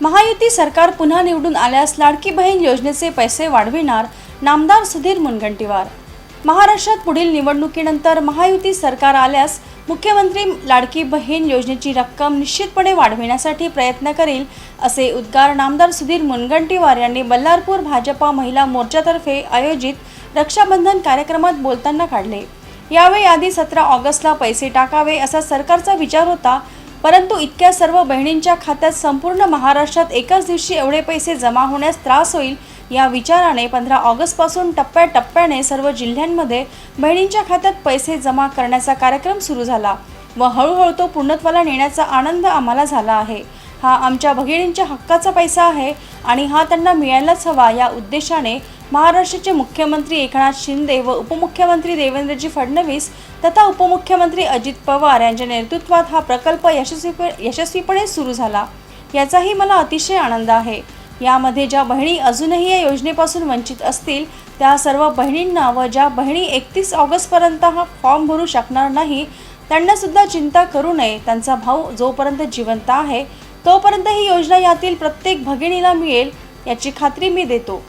महायुती सरकार पुन्हा निवडून आल्यास लाडकी बहीण योजनेचे पैसे वाढविणार नामदार सुधीर मुनगंटीवार. महाराष्ट्रात पुढील निवडणुकीनंतर महायुती सरकार आल्यास मुख्यमंत्री लाडकी बहीण योजनेची रक्कम निश्चितपणे वाढविण्यासाठी प्रयत्न करील असे उद्गार नामदार सुधीर मुनगंटीवार यांनी बल्लारपूर भाजपा महिला मोर्चातर्फे आयोजित रक्षाबंधन कार्यक्रमात बोलताना काढले. यावेळी आधी सतरा ऑगस्टला पैसे टाकावे असा सरकारचा विचार होता परंतु इतक्या सर्व बहिणींच्या खात्यात संपूर्ण महाराष्ट्रात एकाच दिवशी एवढे पैसे जमा होण्यास त्रास होईल या विचाराने पंधरा ऑगस्टपासून टप्प्याटप्प्याने सर्व जिल्ह्यांमध्ये बहिणींच्या खात्यात पैसे जमा करण्याचा कार्यक्रम सुरू झाला व हळूहळू तो पूर्णत्वाला नेण्याचा आनंद आम्हाला झाला आहे. हा आमच्या भगिनींच्या हक्काचा पैसा आहे आणि हा त्यांना मिळायलाच हवा या उद्देशाने महाराष्ट्राचे मुख्यमंत्री एकनाथ शिंदे व उपमुख्यमंत्री देवेंद्रजी फडणवीस तथा उपमुख्यमंत्री अजित पवार यांच्या नेतृत्वात हा प्रकल्प यशस्वी यशस्वीपणे सुरू झाला. याचाही मला अतिशय आनंद आहे. यामध्ये ज्या बहिणी अजूनही या योजनेपासून वंचित असतील त्या सर्व बहिणींना व ज्या बहिणी एकतीस ऑगस्टपर्यंत हा फॉर्म भरू शकणार नाही त्यांनासुद्धा चिंता करू नये. त्यांचा भाऊ जोपर्यंत जिवंत आहे तोपर्यंत ही योजना यातील प्रत्येक भगिनीला मिळेल याची खात्री मी देतो.